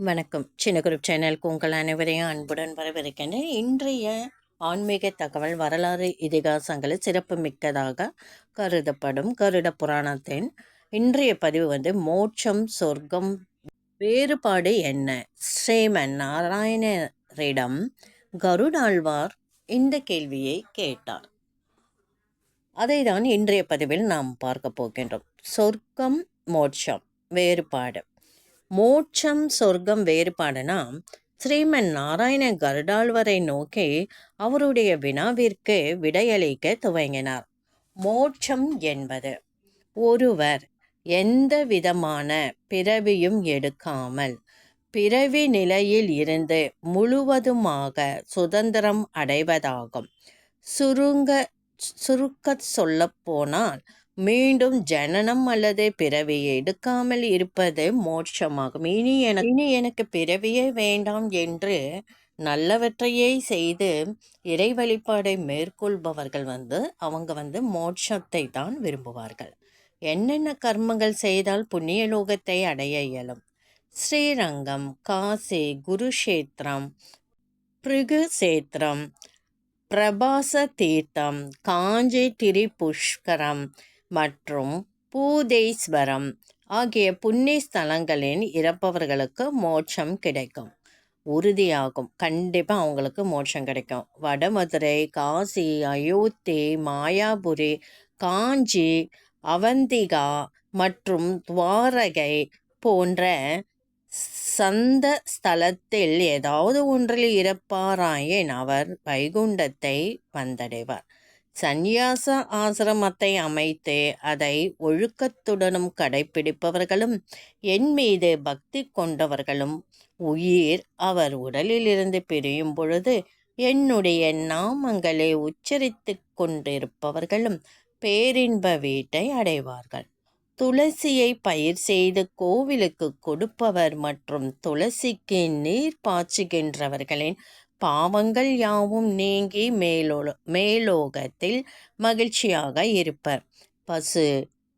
வணக்கம். சின்ன குரூப் சேனலுக்கு உங்கள் அனைவரையும் அன்புடன் வரவிருக்கின்றேன் இன்றைய ஆன்மீக தகவல் வரலாறு இதிகாசங்களில் சிறப்பு மிக்கதாக கருதப்படும் கருட புராணத்தின் இன்றைய பதிவு வந்து மோட்சம் சொர்க்கம் வேறுபாடு என்ன? ஸ்ரீமன் நாராயணரிடம் கருடாழ்வார் இந்த கேள்வியை கேட்டார். அதை தான் இன்றைய பதிவில் நாம் பார்க்க போகின்றோம். சொர்க்கம் மோட்சம் வேறுபாடு. மோட்சம் சொர்க்கம் வேறுபாடுனா ஸ்ரீமன் நாராயண கருடாழ்வரை நோக்கி அவருடைய வினாவிற்கு விடையளிக்க துவங்கினார். மோட்சம் என்பது ஒருவர் எந்த விதமான பிறவியும் எடுக்காமல் பிறவி நிலையில் இருந்து முழுவதுமாக சுதந்திரம் அடைவதாகும். சுருங்க சுருக்க சொல்லப்போனால் மீண்டும் ஜனனம் அல்லது பிறவியை எடுக்காமல் இருப்பது மோட்சமாகும். இனி எனக்கு இனி எனக்கு பிறவியே வேண்டாம் என்று நல்லவற்றையே செய்து இறை வழிபாடை மேற்கொள்பவர்கள் வந்து அவங்க வந்து மோட்சத்தை தான் விரும்புவார்கள். என்னென்ன கர்மங்கள் செய்தால் புண்ணிய லோகத்தை அடைய இயலும்? ஸ்ரீரங்கம் காசி குருஷேத்திரம் பிருகு சேத்திரம் பிரபாச தீர்த்தம் காஞ்சி திரிபுஷ்கரம் மற்றும் பூதேஸ்வரம் ஆகிய புண்ணிய ஸ்தலங்களில் இறப்பவர்களுக்கு மோட்சம் கிடைக்கும். உறுதியாகும். கண்டிப்பாக அவங்களுக்கு மோட்சம் கிடைக்கும். வடமதுரை காசி அயோத்தி மாயாபுரி காஞ்சி அவந்திகா மற்றும் துவாரகை போன்ற சந்த ஸ்தலத்தில் ஏதாவது ஒன்றில் இறப்பாராயின் அவர் வைகுண்டத்தை வந்தடைவார். சந்நியாச ஆசிரமத்தை அமைத்து அதை ஒழுக்கத்துடனும் கடைபிடிப்பவர்களும் என் மீது பக்தி கொண்டவர்களும் உயிர் அவர் உடலிலிருந்து பிரியும் பொழுது என்னுடைய நாமங்களை உச்சரித்து கொண்டிருப்பவர்களும் பேரின்ப வீட்டை அடைவார்கள். துளசியை பயிர் செய்து கோவிலுக்கு கொடுப்பவர் மற்றும் துளசிக்கு நீர் பாய்ச்சுகின்றவர்களின் பாவங்கள் யாவும் நீங்கி மேலோ மேலோகத்தில் மகிழ்ச்சியாக இருப்பர். பசு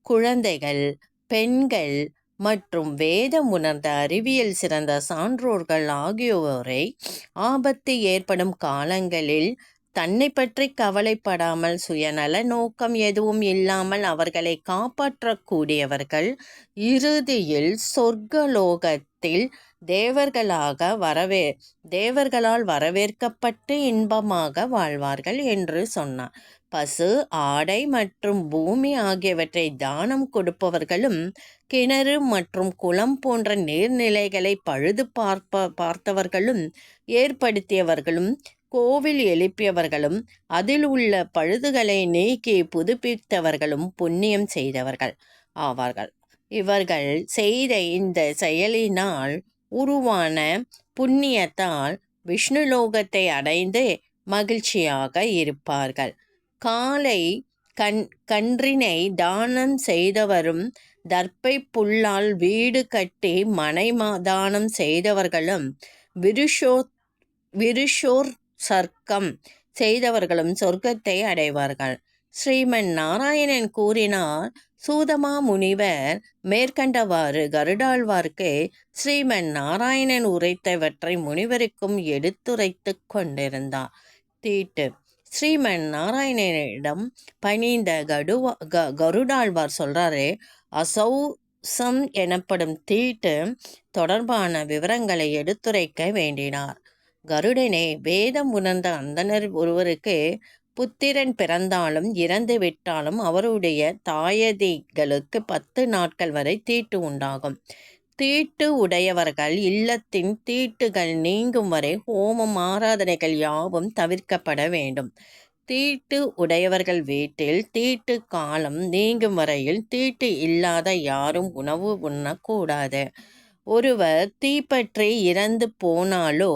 குழந்தைகள் பெண்கள் மற்றும் வேதம் உணர்ந்த அறிவியல் சிறந்த சான்றோர்கள் ஆகியோரை ஆபத்து ஏற்படும் காலங்களில் தன்னை பற்றி கவலைப்படாமல் சுயநல நோக்கம் எதுவும் இல்லாமல் அவர்களை காப்பாற்றக்கூடியவர்கள் இறுதியில் சொர்க்கலோகத்தில் தேவர்களாக வரவே தேவர்களால் வரவேற்கப்பட்டு இன்பமாக வாழ்வார்கள் என்று சொன்னார். பசு ஆடை மற்றும் பூமி ஆகியவற்றை தானம் கொடுப்பவர்களும் கிணறு மற்றும் குளம் போன்ற நீர்நிலைகளை பழுது பார்ப்ப பார்த்தவர்களும் ஏற்படுத்தியவர்களும் கோவில் எழுப்பியவர்களும் அதில் உள்ள பழுதுகளை நீக்கி புதுப்பித்தவர்களும் புண்ணியம் செய்தவர்கள் ஆவார்கள். இவர்கள் செய்த இந்த செயலினால் உருவான புண்ணியத்தால் விஷ்ணுலோகத்தை அடைந்து மகிழ்ச்சியாக இருப்பார்கள். காலை கண் கன்றினை தானம் செய்தவரும் தர்ப்பை புல்லால் வீடு கட்டி மனை தானம் செய்தவர்களும் விருஷோ விருஷோர் சர்க்கம் செய்தவர்களும் சொர்க்கத்தை அடைவார்கள். ஸ்ரீமன் நாராயணன் கூறினார் சூதமா முனிவர் மேற்கண்டவாறு கருடாழ்வார்க்கு ஸ்ரீமன் நாராயணன் உரைத்தவற்றை முனிவருக்கும் எடுத்துரைத்து கொண்டிருந்தார். தீட்டு. ஸ்ரீமன் நாராயணனிடம் பணிந்த கடுவா க கருடாழ்வார் சொல்றாரு அசௌசம் எனப்படும் தீட்டு தொடர்பான விவரங்களை எடுத்துரைக்க வேண்டினார். கருடனே வேதம் உணர்ந்த அந்தனர் ஒருவருக்கு புத்திரன் பிறந்தாலும் இறந்து விட்டாலும் அவருடைய தாயதிகளுக்கு பத்து நாட்கள் வரை தீட்டு உண்டாகும். தீட்டு உடையவர்கள் இல்லத்தின் தீட்டுகள் நீங்கும் வரை ஹோமம் ஆராதனைகள் யாவும் தவிர்க்கப்பட வேண்டும். தீட்டு உடையவர்கள் வீட்டில் தீட்டு காலம் நீங்கும் வரையில் தீட்டு இல்லாத யாரும் உணவு உண்ணக்கூடாது. ஒருவர் தீப்பற்றி இறந்து போனாலோ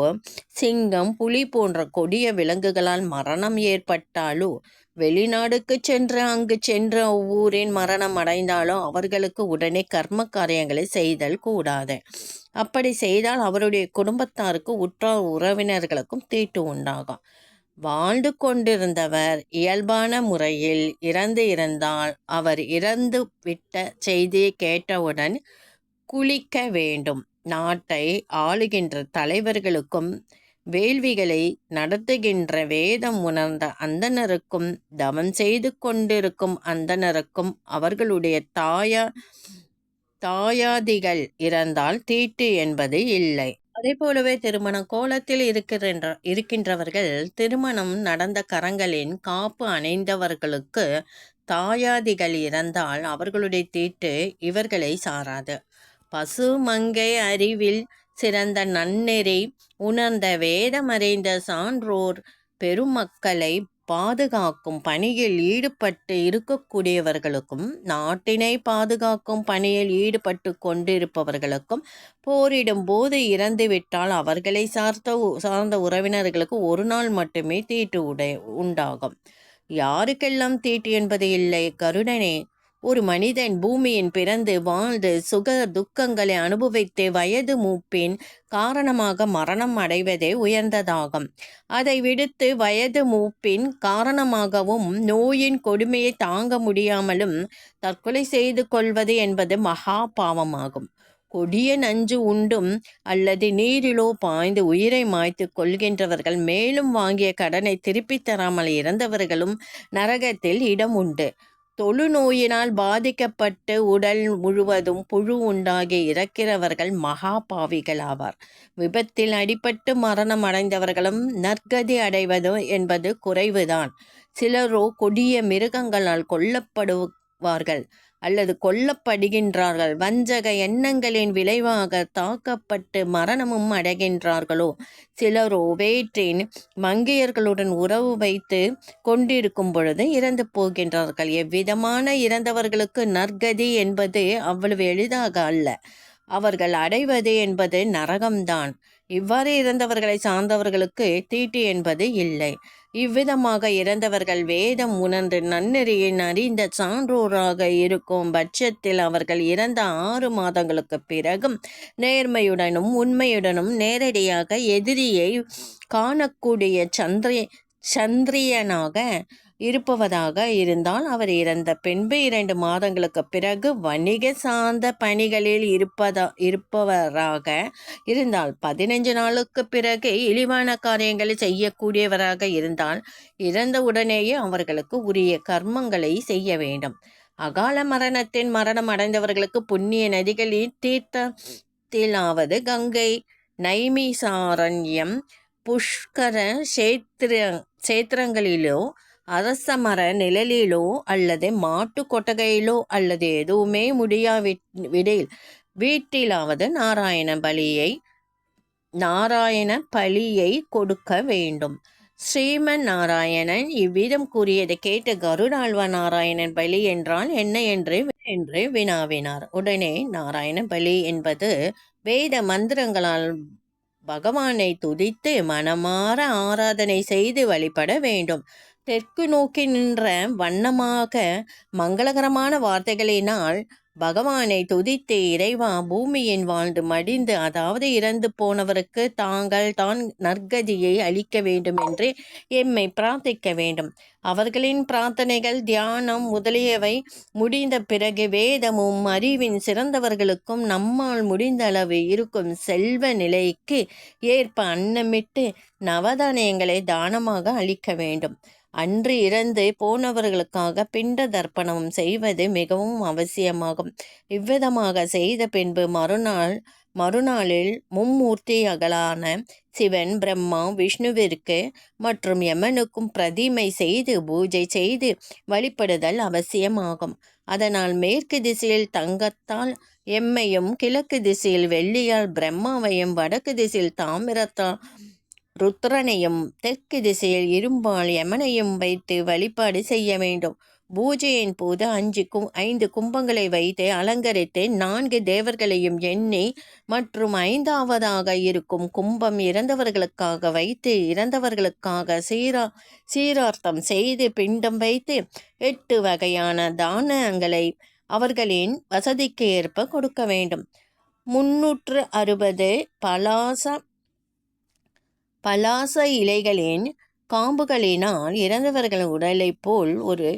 சிங்கம் புலி போன்ற கொடிய விலங்குகளால் மரணம் ஏற்பட்டாலோ வெளிநாடுக்கு சென்று அங்கு சென்று அவ்வூரின் மரணம் அடைந்தாலோ அவர்களுக்கு உடனே கர்ம காரியங்களை செய்தல் கூடாது. அப்படி செய்தால் அவருடைய குடும்பத்தாருக்கு உற்றார் உறவினர்களுக்கும் தீட்டு உண்டாகும். வாழ்ந்து கொண்டிருந்தவர் இயல்பான முறையில் இறந்து இருந்தால் அவர் இறந்து விட்ட செய்தியை கேட்டவுடன் குளிக்க வேண்டும். நாட்டை ஆளுகின்ற தலைவர்களுக்கும் வேள்விகளை நடத்துகின்ற வேதம் உணர்ந்த அந்தணருக்கும் தவம் செய்து கொண்டிருக்கும் அந்தனருக்கும் அவர்களுடைய தாயா தாயாதிகள் இறந்தால் தீட்டு என்பது இல்லை. அதே போலவே திருமண கோலத்தில் இருக்கின்ற இருக்கின்றவர்கள் திருமணம் நடந்த கரங்களின் காப்பு அணைந்தவர்களுக்கு தாயாதிகள் இறந்தால் அவர்களுடைய தீட்டு இவர்களை சாராது. பசு மங்கை அறிவில் சிறந்த நன்னெறி உணர்ந்த வேதமறைந்த சான்றோர் பெருமக்களை பாதுகாக்கும் பணியில் ஈடுபட்டு இருக்கக்கூடியவர்களுக்கும் நாட்டினை பாதுகாக்கும் பணியில் ஈடுபட்டு கொண்டிருப்பவர்களுக்கும் போரிடும் போது இறந்துவிட்டால் அவர்களை சார்ந்த சார்ந்த உறவினர்களுக்கு ஒரு நாள் மட்டுமே தீட்டு உடை உண்டாகும். யாருக்கெல்லாம் தீட்டு என்பது இல்லை? கருடனே ஒரு மனிதன் பூமியின் பிறந்து வாழ்ந்து சுக துக்கங்களை அனுபவித்து வயது மூப்பின் காரணமாக மரணம் அடைவதே உயர்ந்ததாகும். அதை விடுத்து வயது மூப்பின் காரணமாகவும் நோயின் கொடுமையை தாங்க முடியாமலும் தற்கொலை செய்து கொள்வது என்பது மகா பாவமாகும். கொடிய நஞ்சு உண்டும் அல்லது நீரிலோ பாய்ந்து உயிரை மாய்த்து கொள்கின்றவர்கள் மேலும் வாங்கிய கடனை திருப்பித் தராமல் இறந்தவர்களும் நரகத்தில் இடம் உண்டு. தொழுநோயினால் பாதிக்கப்பட்டு உடல் முழுவதும் புழு உண்டாகி இறக்கிறவர்கள் மகா பாவிகள் ஆவார். விபத்தில் அடிபட்டு மரணம் அடைந்தவர்களும் நற்கதி அடைவது என்பது குறைவுதான். சிலரோ கொடிய மிருகங்களால் கொல்லப்படுவார்கள். அல்லது கொல்லப்படுகின்றார்கள். வஞ்சக எண்ணங்களின் விளைவாக தாக்கப்பட்டு மரணமும் அடைகின்றார்களோ? சிலரோ வேற்றின் மங்கையர்களுடன் உறவு வைத்து கொண்டிருக்கும் பொழுது இறந்து போகின்றார்கள். எவ்விதமான இறந்தவர்களுக்கு நற்கதி என்பது அவ்வளவு எளிதாக அல்ல. அவர்கள் அடைவது என்பது நரகம்தான். இவ்வாறு இறந்தவர்களை சார்ந்தவர்களுக்கு தீட்டு என்பது இல்லை. இவ்விதமாக இறந்தவர்கள் வேதம் உணர்ந்து நன்னெறியின் அறிந்த சான்றோராக இருக்கும் பட்சத்தில் அவர்கள் இறந்த ஆறு மாதங்களுக்கு பிறகும் நேர்மையுடனும் உண்மையுடனும் நேரடியாக எதிரியை காணக்கூடிய சந்திரி சந்திரியனாக இருப்பவதாக இருந்தால் அவர் இறந்த பின்பு இரண்டு மாதங்களுக்கு பிறகு வணிக சார்ந்த பணிகளில் இருப்பதா இருப்பவராக இருந்தால் பதினைஞ்சு நாளுக்கு பிறகு இழிவான காரியங்களை செய்யக்கூடியவராக இருந்தால் இறந்த உடனேயே அவர்களுக்கு உரிய கர்மங்களை செய்ய வேண்டும். அகால மரணத்தின் மரணம் அடைந்தவர்களுக்கு புண்ணிய நதிகளில் தீர்த்தத்திலாவது கங்கை நைமிசாரண்யம் புஷ்கர சேத்திர சேத்திரங்களிலோ அரச மர நிழலிலோ அல்லது மாட்டு கொட்டகையிலோ அல்லது எதுவுமே முடியாவிடில் வீட்டிலாவது நாராயண பலியை நாராயண பலியை கொடுக்க வேண்டும். ஸ்ரீமன் நாராயணன் இவ்விதம் கூறியதை கேட்டு கருடாழ்வ நாராயணன் பலி என்றால் என்ன என்று என்று வினாவினார். உடனே நாராயண பலி என்பது வேத மந்திரங்களால் பகவானை துதித்து மனமாற ஆராதனை செய்து வழிபட வேண்டும். தெற்கு நோக்கி நின்ற வண்ணமாக மங்களகரமான வார்த்தைகளினால் பகவானை துதித்து இறைவா பூமியின் வாழ்ந்து மடிந்து அதாவது இறந்து போனவருக்கு தாங்கள் தான் நற்கதியை அளிக்க வேண்டும் என்று எம்மை பிரார்த்திக்க வேண்டும். அவர்களின் பிரார்த்தனைகள் தியானம் முதலியவை முடிந்த பிறகு வேதமும் அறிவின் சிறந்தவர்களுக்கும் நம்மால் முடிந்த அளவு இருக்கும் செல்வ நிலைக்கு ஏற்ப அன்னமிட்டு நவதானியங்களை தானமாக அளிக்க வேண்டும். அன்று இறந்து போனவர்களுக்காக பிண்ட தர்ப்பணம் செய்வது மிகவும் அவசியமாகும். இவ்விதமாக செய்த பின்பு மறுநாள் மறுநாளில் மும்மூர்த்திகளான சிவன் பிரம்மா விஷ்ணுவிற்கு மற்றும் யமனுக்கும் பிரதிமை செய்து பூஜை செய்து வழிபடுதல் அவசியமாகும். அதனால் மேற்கு திசையில் தங்கத்தால் எம்மையும் கிழக்கு திசையில் வெள்ளியால் பிரம்மாவையும் வடக்கு திசையில் தாமிரத்தால் ருத்ரனையும் தெற்கு திசையில் இரும்பால் யமனையும் வைத்து வழிபாடு செய்ய வேண்டும். பூஜையின் போது அஞ்சு கும் ஐந்து கும்பங்களை வைத்து அலங்கரித்து நான்கு தேவர்களையும் எண்ணி மற்றும் ஐந்தாவதாக இருக்கும் கும்பம் இறந்தவர்களுக்காக வைத்து இறந்தவர்களுக்காக சீரா சீரார்த்தம் செய்து பிண்டம் வைத்து எட்டு வகையான தானங்களை அவர்களின் வசதிக்கு ஏற்ப கொடுக்க வேண்டும். முன்னூற்று அறுபது பலாச பலாச இலைகளின் காம்புகளினால் இறந்தவர்கள் உடலைப் போல் ஒரு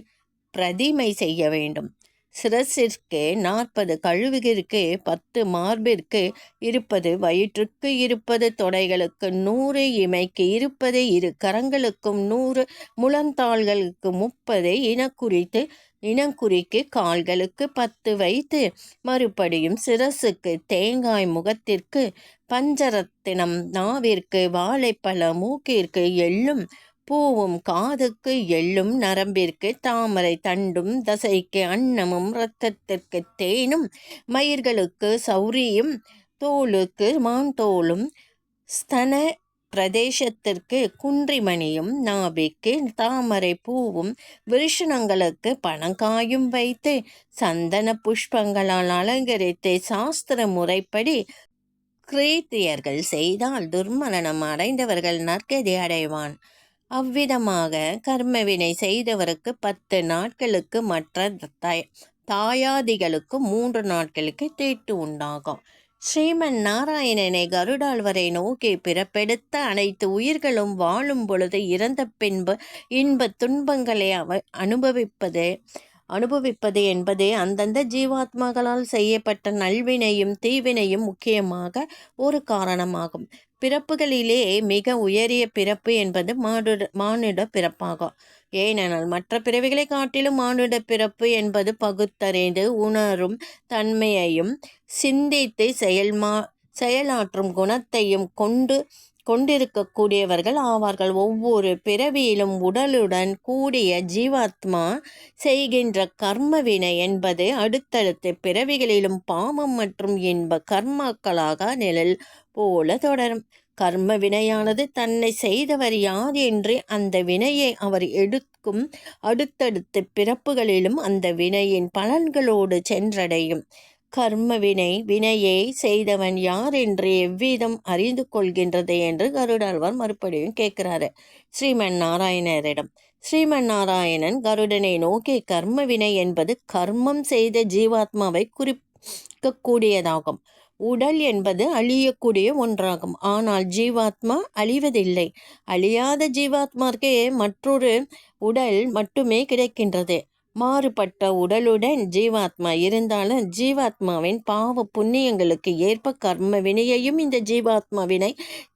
பிரதிமை செய்ய வேண்டும். சிரசிற்கு நாற்பது கழுவிற்கு பத்து மார்பிற்கு இருப்பது வயிற்றுக்கு இருப்பது தொடைகளுக்கு நூறு இமைக்கு இருப்பது இரு கரங்களுக்கும் நூறு முழந்தாள்களுக்கு முப்பது இன குறித்து இனங்குறிக்கு கால்களுக்கு பத்து வைத்து மறுபடியும் சிரசுக்கு தேங்காய் முகத்திற்கு பஞ்சரத்தினம் நாவிற்கு வாழைப்பழ மூக்கிற்கு எள்ளும் பூவும் காதுக்கு எள்ளும் நரம்பிற்கு தாமரை தண்டும் தசைக்கு அன்னமும் இரத்தத்திற்கு தேனும் மயிர்களுக்கு சௌரியும் தோலுக்கு மாந்தோலும் ஸ்தன பிரதேசத்திற்கு குன்றிமணியும் நாபிக்கு தாமரை பூவும் விருஷணங்களுக்கு பணங்காயும் வைத்து சந்தன புஷ்பங்களால் அலங்கரித்து சாஸ்திர முறைப்படி கிரேத்தியர்கள் செய்தால் துர்மரணம் அடைந்தவர்கள் நற்கதி அடைவான். அவ்விதமாக கர்மவினை செய்தவருக்கு பத்து நாட்களுக்கு மற்ற தாயாதிகளுக்கு மூன்று நாட்களுக்கு தீட்டு உண்டாகும். ஸ்ரீமன் நாராயணனை கருடாழ்வரை நோக்கி பிறப்பெடுத்த அனைத்து உயிர்களும் வாழும் பொழுது இறந்த பின்பு இன்ப துன்பங்களை அவ அனுபவிப்பது அனுபவிப்பது என்பது அந்தந்த ஜீவாத்மாக்களால் செய்யப்பட்ட நல்வினையும் தீவினையும் முக்கியமாக ஒரு காரணமாகும். பிறப்புகளிலே மிக உயரிய பிறப்பு என்பது மானுட மானுட பிறப்பாகும். ஏனெனால் மற்ற பிறவிகளை காட்டிலும் மானுட பிறப்பு என்பது பகுத்தறிந்து உணரும் தன்மையையும் சிந்தித்து செயல்மா செயலாற்றும் குணத்தையும் கொண்டு கொண்டிருக்கக்கூடியவர்கள் ஆவார்கள். ஒவ்வொரு பிறவியிலும் உடலுடன் கூடிய ஜீவாத்மா செய்கின்ற கர்மவினை என்பது அடுத்தடுத்த பிறவிகளிலும் பாவம் மற்றும் இன்ப கர்மாக்களாக நிழல் போல தொடரும். கர்ம வினையானது தன்னை செய்தவர் யார் என்று அந்த வினையை அவர் எடுக்கும் அடுத்தடுத்த பிறப்புகளிலும் அந்த வினையின் பலன்களோடு சென்றடையும். கர்ம வினை வினையை செய்தவன் யார் என்று எவ்விதம் அறிந்து கொள்கின்றது என்று கருடாழ்வார் மறுபடியும் கேட்கிறாரு. ஸ்ரீமன் நாராயணரிடம் ஸ்ரீமன் நாராயணன் கருடனை நோக்கி கர்ம வினை என்பது கர்மம் செய்த ஜீவாத்மாவை குறிக்கக்கூடியதாகும் உடல் என்பது அழியக்கூடிய ஒன்றாகும். ஆனால் ஜீவாத்மா அழிவதில்லை. அழியாத ஜீவாத்மார்க்கே மற்றொரு உடல் மட்டுமே கிடைக்கின்றது. மாறுபட்ட உடலுடன் ஜீவாத்மா இருந்தாலும் ஜீவாத்மாவின் பாவ புண்ணியங்களுக்கு ஏற்ப கர்ம வினையையும் இந்த ஜீவாத்மாவினை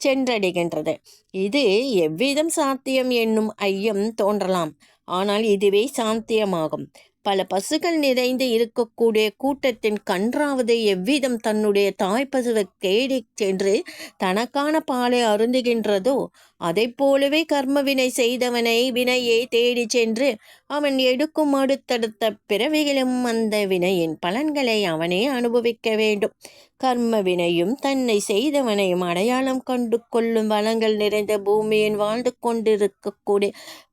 சென்றடைகின்றது. இது எவ்விதம் சாத்தியம் என்னும் ஐயம் தோன்றலாம். ஆனால் இதுவே சாத்தியமாகும். பல பசுகள் நிறைந்து இருக்கக்கூடிய கூட்டத்தின் கன்றாவது எவ்விதம் தன்னுடைய தாய் பசுவை தேடி சென்று தனக்கான பாலை அருந்துகின்றதோ அதை போலவே கர்ம வினை செய்தவனை வினையை தேடி சென்று அவன் எடுக்கும் அடுத்தடுத்த பிறவிகளும் அந்த வினையின் பலன்களை அவனே அனுபவிக்க வேண்டும். கர்ம வினையும் தன்னை செய்தவனையும் அடையாளம் கண்டு கொள்ளும் வளங்கள் நிறைந்த பூமியின் வாழ்ந்து கொண்டிருக்கக்கூடிய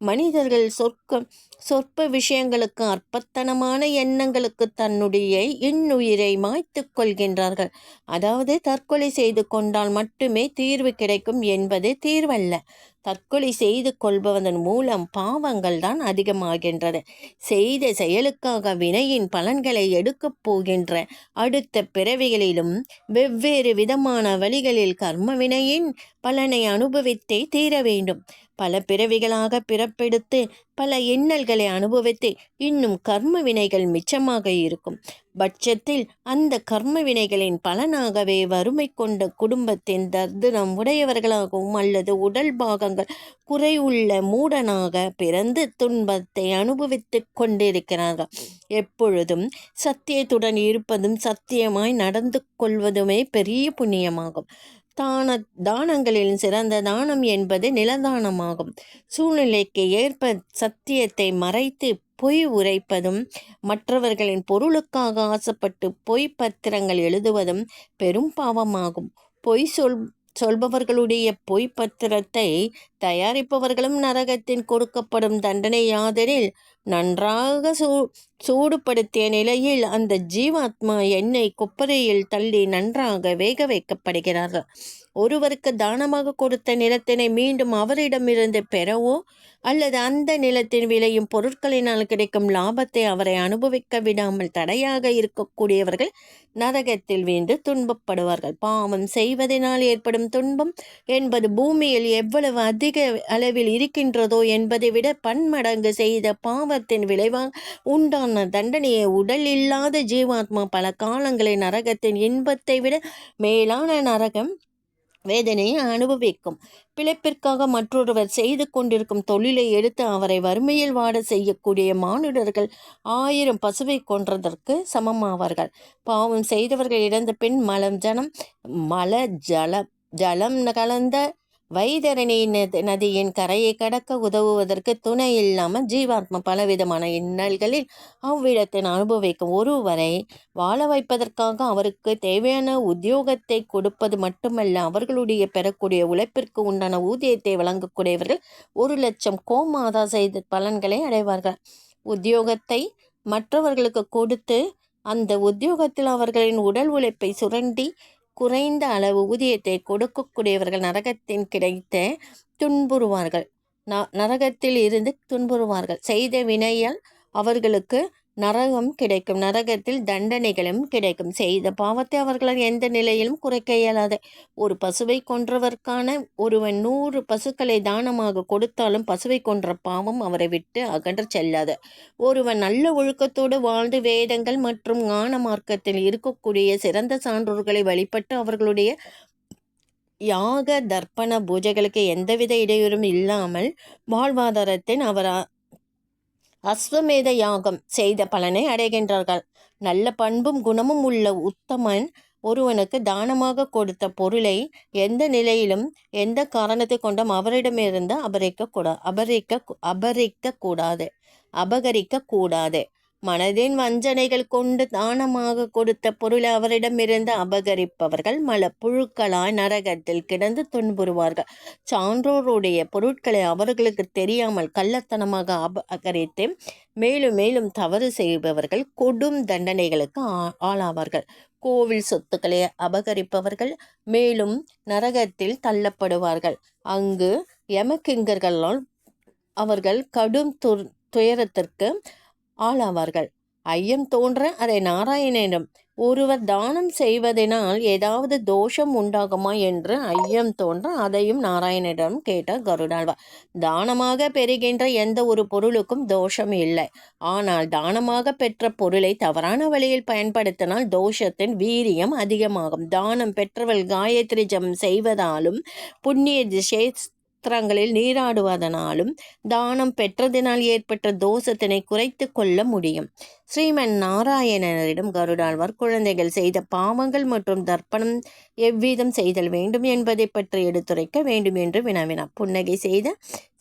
மனிதர்கள் சொற்க சொற்ப விஷயங்களுக்கு அற்பத்தனமான எண்ணங்களுக்கு தன்னுடைய இன்னுயிரை மாய்த்து கொள்கின்றார்கள். அதாவது தற்கொலை செய்து கொண்டால் மட்டுமே தீர்வு கிடைக்கும் என்பது தீர்வல்ல. தற்கொலை செய்து கொள்பவதன் மூலம் பாவங்கள் தான் அதிகமாகின்றது. செய்த செயலுக்காக வினையின் பலன்களை எடுக்கப் போகின்ற அடுத்த பிறவிகளிலும் வெவ்வேறு விதமான வழிகளில் கர்ம வினையின் பலனை அனுபவித்தே தீர வேண்டும் பல பிறவிகளாக பிறப்பெடுத்து பல எண்ணல்களை அனுபவித்து இன்னும் கர்ம வினைகள் மிச்சமாக இருக்கும். பட்சத்தில் அந்த கர்ம வினைகளின் பலனாகவே வறுமை கொண்ட குடும்பத்தின் தர்தினம் உடையவர்களாகவும் அல்லது உடல் பாகங்கள் குறைவுள்ள மூடனாக பிறந்து துன்பத்தை அனுபவித்து கொண்டிருக்கிறார்கள். எப்பொழுதும் சத்தியத்துடன் இருப்பதும் சத்தியமாய் நடந்து கொள்வதுமே பெரிய புண்ணியமாகும். தான தானங்களில் சிறந்த தானம் என்பது நிலதானமாகும். சூழ்நிலைக்கு ஏற்ப சத்தியத்தை மறைத்து பொய் உரைப்பதும் மற்றவர்களின் பொருளுக்காக ஆசைப்பட்டு பொய் பத்திரங்கள் எழுதுவதும் பெரும் பாவமாகும். பொய் சொல் சொல்பவர்களுடைய பொய் பத்திரத்தை தயாரிப்பவர்களும் நரகத்தின் கொடுக்கப்படும் தண்டனை யாதெனில் நன்றாக சூ சூடுபடுத்திய நிலையில் அந்த ஜீவாத்மா எண்ணெய் கொப்பரையில் தள்ளி நன்றாக வேக வைக்கப்படுகிறார்கள். ஒருவருக்கு தானமாக கொடுத்த நிலத்தினை மீண்டும் அவரிடமிருந்து பெறவோ அல்லது அந்த நிலத்தின் விளையும் பொருட்களினால் கிடைக்கும் லாபத்தை அவரை அனுபவிக்க விடாமல் தடையாக இருக்கக்கூடியவர்கள் நரகத்தில் வீண்டு துன்பப்படுவார்கள். பாவம் செய்வதனால் ஏற்படும் துன்பம் என்பது பூமியில் எவ்வளவு அதிக அளவில் இருக்கின்றதோ என்பதை விட பன்மடங்கு செய்த பாவ பாவத்தின் விளைவாக உண்டான தண்டனையை உடல் இல்லாத ஜீவாத்மா பல காலங்களில் நரகத்தின் இன்பத்தை விட மேலான நரகம் வேதனையை அனுபவிக்கும். பிழைப்பிற்காக மற்றொருவர் செய்து கொண்டிருக்கும் தொழிலை எடுத்து அவரை வறுமையில் வாட செய்யக்கூடிய மானுடர்கள் ஆயிரம் பசுவை கொன்றதற்கு சமமாவார்கள். பாவம் செய்தவர்கள் இறந்த பின் மலம் ஜனம் மல ஜல ஜலம் கலந்த வைதரணி நதியின் கரையை கடக்க உதவுவதற்கு துணை இல்லாமல் ஜீவாத்மா பலவிதமான இன்னல்களில் அவ்விடத்தை அனுபவிக்கும். ஒருவரை வாழ வைப்பதற்காக அவருக்கு தேவையான உத்தியோகத்தை கொடுப்பது மட்டுமல்ல அவர்களுடைய பெறக்கூடிய உழைப்பிற்கு உண்டான ஊதியத்தை வழங்கக்கூடியவர்கள் ஒரு லட்சம் கோமாதா செய்த பலன்களை அடைவார்கள். உத்தியோகத்தை மற்றவர்களுக்கு கொடுத்து அந்த உத்தியோகத்தில் அவர்களின் உடல் உழைப்பை சுரண்டி குறைந்த அளவு ஊதியத்தை கொடுக்கக்கூடியவர்கள் நரகத்தின் கிடைத்த துன்புறுவார்கள். ந நரகத்தில் இருந்து துன்புறுவார்கள். செய்த வினையால் அவர்களுக்கு நரகம் கிடைக்கும் நரகத்தில் தண்டனைகளும் கிடைக்கும். செய்த பாவத்தை அவர்களால் எந்த நிலையிலும் குறைக்க இயலாது. ஒரு பசுவை கொன்றவர்க்கான ஒருவன் நூறு பசுக்களை தானமாக கொடுத்தாலும் பசுவை கொன்ற பாவம் அவரை விட்டு அகன்ற செல்லாது. ஒருவன் நல்ல ஒழுக்கத்தோடு வாழ்ந்து வேதங்கள் மற்றும் ஞான மார்க்கத்தில் இருக்கக்கூடிய சிறந்த சான்றோர்களை வழிபட்டு அவர்களுடைய யாக தர்ப்பண பூஜைகளுக்கு எந்தவித இடையூறும் இல்லாமல் வாழ்வாதாரத்தின் அவர் அஸ்வமேத யாகம் செய்த பலனை அடைகின்றார்கள். நல்ல பண்பும் குணமும் உள்ள உத்தமன் ஒருவனுக்கு தானமாக கொடுத்த பொருளை எந்த நிலையிலும் எந்த காரணத்தை கொண்டும் அவரிடமிருந்து அபரிக்க கூடா அபரிக்க அபரிக்க கூடாது அபகரிக்க கூடாது மனதின் வஞ்சனைகள் கொண்டு தானமாக கொடுத்த பொருளை அவரிடமிருந்து அபகரிப்பவர்கள் மல புழுக்களாய் நரகத்தில் கிடந்து துன்புறுவார்கள். சான்றோருடைய பொருட்களை அவர்களுக்கு தெரியாமல் கள்ளத்தனமாக அபகரித்து மேலும் மேலும் தவறு செய்பவர்கள் கொடும் தண்டனைகளுக்கு ஆளாவார்கள். கோவில் சொத்துக்களை அபகரிப்பவர்கள் மேலும் நரகத்தில் தள்ளப்படுவார்கள். அங்கு யமகிங்கர்களால் அவர்கள் கடும் துயரத்திற்கு ஆளாவார்கள். ஐயம் தோன்ற அதை நாராயணனிடம் ஒருவர் தானம் செய்வதனால் ஏதாவது தோஷம் உண்டாகுமா? என்று ஐயம் தோன்ற அதையும் நாராயணனிடம் கேட்டார் கருடாழ்வார் தானமாக பெறுகின்ற எந்த ஒரு பொருளுக்கும் தோஷம் இல்லை. ஆனால் தானமாக பெற்ற பொருளை தவறான வழியில் பயன்படுத்தினால் தோஷத்தின் வீரியம் அதிகமாகும். தானம் பெற்றவள் காயத்ரி ஜம் செய்வதாலும் புண்ணிய திசை நட்சத்திரங்களில் நீராடுவதனாலும் தானம் பெற்றதினால் ஏற்பட்ட தோஷத்தினை குறைத்து கொள்ள முடியும். ஸ்ரீமன் நாராயணரிடம் கருடாழ்வார் குழந்தைகள் செய்த பாவங்கள் மற்றும் தர்ப்பணம் எவ்விதம் செய்தல் வேண்டும் என்பதை பற்றி எடுத்துரைக்க வேண்டும் என்று வினவினார். புன்னகை செய்த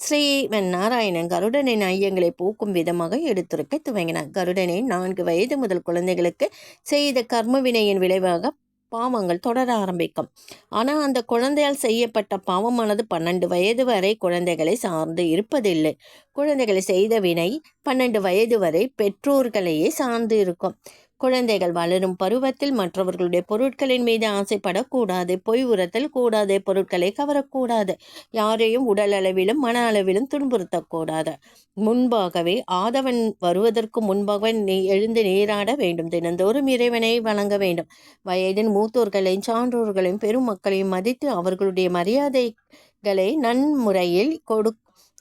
ஸ்ரீமன் நாராயணன் கருடனின் ஐயங்களை போக்கும் விதமாக எடுத்துரைக்க துவங்கினார். கருடனை நான்கு வயது முதல் குழந்தைகளுக்கு செய்த கர்மவினையின் விளைவாக பாவங்கள் தொடர ஆரம்பிக்கும். ஆனால் அந்த குழந்தையால் செய்யப்பட்ட பாவமானது பன்னெண்டு வயது வரை குழந்தைகளை சார்ந்து இருப்பதில்லை. குழந்தைகளை செய்த வினை பன்னெண்டு வயது வரை பெற்றோர்களையே சார்ந்து இருக்கும். குழந்தைகள் வளரும் பருவத்தில் மற்றவர்களுடைய பொருட்களின் மீது ஆசைப்படக்கூடாது. பொய் உரத்தில் கூடாது. பொருட்களை கவரக்கூடாது. யாரையும் உடல் அளவிலும் மன அளவிலும் துன்புறுத்தக்கூடாது. முன்பாகவே ஆதவன் வருவதற்கு முன்பாக நீ எழுந்து நீராட வேண்டும். தினந்தோறும் இறைவனை வழங்க வேண்டும். வயதின் மூத்தோர்களையும் சான்றோர்களையும் பெருமக்களையும் மதித்து அவர்களுடைய மரியாதைகளை நன்முறையில் கொடு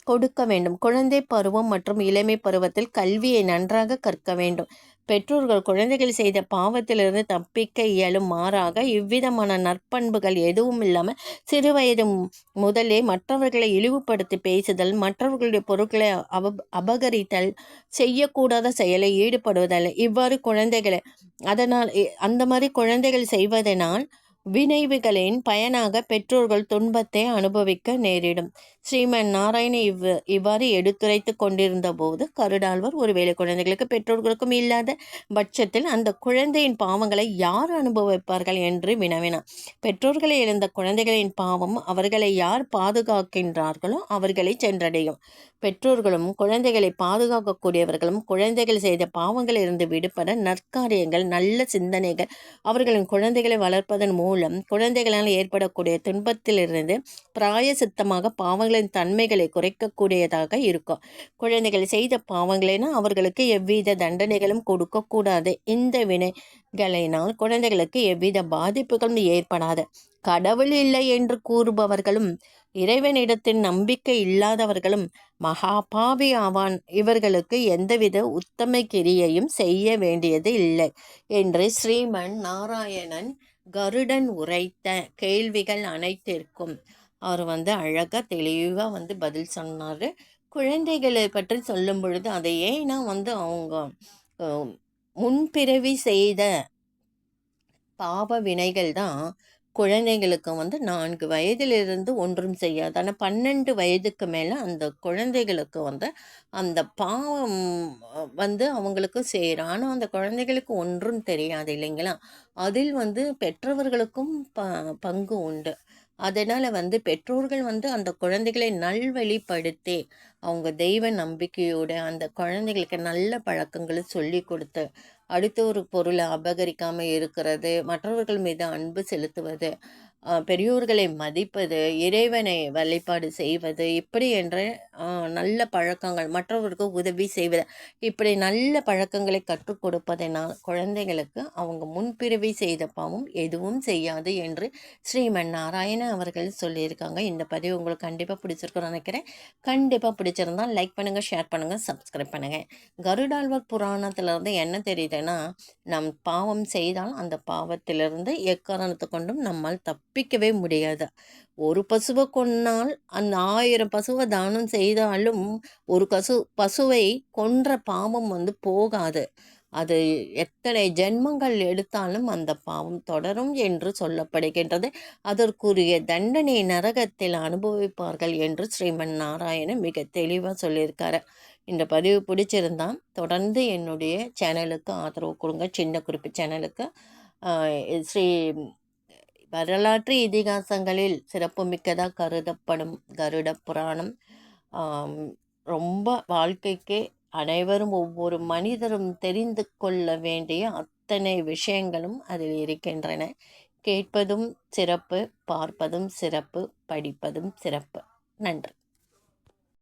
கொடுக்க வேண்டும். குழந்தை பருவம் மற்றும் இளமை பருவத்தில் கல்வியை நன்றாக கற்க வேண்டும். பெற்றோர்கள் குழந்தைகள் செய்த பாவத்திலிருந்து தப்பிக்க இயலும் மாறாக இவ்விதமான நற்பண்புகள் எதுவும் இல்லாமல் சிறுவயது முதலே மற்றவர்களை இழிவுபடுத்தி பேசுதல் மற்றவர்களுடைய பொருட்களை அப அபகரித்தல் செய்யக்கூடாத செயலை ஈடுபடுவதல்ல இவ்வாறு குழந்தைகளை அதனால் அந்த மாதிரி குழந்தைகள் செய்வதனால் வினைவுகளின் பயனாக பெற்றோர்கள் துன்பத்தை அனுபவிக்க நேரிடும். ஸ்ரீமன் நாராயண இவ் இவ்வாறு எடுத்துரைத்து கொண்டிருந்த போது கருடாழ்வர் ஒருவேளை குழந்தைகளுக்கு பெற்றோர்களுக்கும் இல்லாத பட்சத்தில் அந்த குழந்தையின் பாவங்களை யார் அனுபவிப்பார்கள்? என்று வினவினார். பெற்றோர்களை இழந்த குழந்தைகளின் பாவம் அவர்களை யார் பாதுகாக்கின்றார்களோ அவர்களை சென்றடையும். பெற்றோர்களும் குழந்தைகளை பாதுகாக்கக்கூடியவர்களும் குழந்தைகள் செய்த பாவங்களிலிருந்து விடுபட நற்காரியங்கள் நல்ல சிந்தனைகள் அவர்களின் குழந்தைகளை வளர்ப்பதன் மூலம் மூலம் குழந்தைகளால் ஏற்படக்கூடிய துன்பத்திலிருந்து பிராயசித்தமாக பாவங்களின் தன்மைகளை குறைக்கக்கூடியதாக இருக்கும். குழந்தைகள் செய்த பாவங்களைனா அவர்களுக்கு எவ்வித தண்டனைகளும் கொடுக்கக்கூடாது. இந்த வினைகளினால் குழந்தைகளுக்கு எவ்வித பாதிப்புகளும் ஏற்படாது. கடவுள் இல்லை என்று கூறுபவர்களும் இறைவனிடத்தில் நம்பிக்கை இல்லாதவர்களும் மகாபாவி ஆவான் இவர்களுக்கு எந்தவித உத்தம கிரியையும் செய்ய வேண்டியது இல்லை. என்று ஸ்ரீமன் நாராயணன் கருடன் உரைத்த கேள்விகள் அனைத்திற்கும் அவர் வந்து அழகாக தெளிவாக வந்து பதில் சொன்னார். குழந்தைகளை பற்றி சொல்லும் பொழுது அதை ஏன்னா வந்து அவங்க முன்பிறவி செய்த பாவ வினைகள் தான் குழந்தைகளுக்கும் வந்து நான்கு வயதிலிருந்து ஒன்றும் செய்யாது. ஆனால் பன்னெண்டு வயதுக்கு மேலே அந்த குழந்தைகளுக்கு வந்து அந்த பாவம் வந்து அவங்களுக்கு செய்கிறோம் ஆனால் அந்த குழந்தைகளுக்கு ஒன்றும் தெரியாது இல்லைங்களா? அதில் வந்து பெற்றவர்களுக்கும் ப பங்கு உண்டு. அதனால் வந்து பெற்றோர்கள் வந்து அந்த குழந்தைகளை நல்வழிப்படுத்தி அவங்க தெய்வ நம்பிக்கையோடு அந்த குழந்தைகளுக்கு நல்ல பழக்கங்களை சொல்லி கொடுத்து அடுத்த ஒரு பொருளை அபகரிக்காமல் இருக்கிறது மற்றவர்கள் மீது அன்பு செலுத்துவது பெரியோர்களை மதிப்பது இறைவனை வழிபாடு செய்வது இப்படி என்ற நல்ல பழக்கங்கள் மற்றவருக்கு உதவி செய்வது. இப்படி நல்ல பழக்கங்களை கற்றுக் கொடுப்பதனால் குழந்தைகளுக்கு அவங்க முன்பிறவி செய்த பாவம் எதுவும் செய்யாது என்று ஸ்ரீமன் நாராயணன் அவர்கள் சொல்லியிருக்காங்க. இந்த பதிவு உங்களுக்கு கண்டிப்பாக பிடிச்சிருக்குன்னு நினைக்கிறேன். கண்டிப்பாக பிடிச்சிருந்தால் லைக் பண்ணுங்கள் ஷேர் பண்ணுங்கள் சப்ஸ்கிரைப் பண்ணுங்கள் கருடாழ்வார் புராணத்திலிருந்து என்ன தெரியுதுன்னா நம் பாவம் செய்தால் அந்த பாவத்திலிருந்து எக்காரணத்தை கொண்டும் நம்மால் தப்பு ஒப்பிக்கவே முடியாது. ஒரு பசுவை கொன்னால் அந்த ஆயிரம் பசுவை தானம் செய்தாலும் ஒரு கசு பசுவை கொன்ற பாவம் வந்து போகாது. அது எத்தனை ஜென்மங்கள் எடுத்தாலும் அந்த பாவம் தொடரும் என்று சொல்லப்படுகின்றது. அதற்குரிய தண்டனை நரகத்தில் அனுபவிப்பார்கள் என்று ஸ்ரீமன் நாராயணன் மிக தெளிவாக சொல்லியிருக்காரு. இந்த பதிவு பிடிச்சிருந்தா தொடர்ந்து என்னுடைய சேனலுக்கு ஆதரவு கொடுங்க. சின்ன குறிப்பு சேனலுக்கு ஸ்ரீ வரலாற்று இதிகாசங்களில் சிறப்புமிக்கதாக கருதப்படும் கருட புராணம். ரொம்ப வாழ்க்கைக்கு அனைவரும் ஒவ்வொரு மனிதரும் தெரிந்து கொள்ள வேண்டிய அத்தனை விஷயங்களும் அதில் இருக்கின்றன. கேட்பதும் சிறப்பு பார்ப்பதும் சிறப்பு படிப்பதும் சிறப்பு. நன்றி.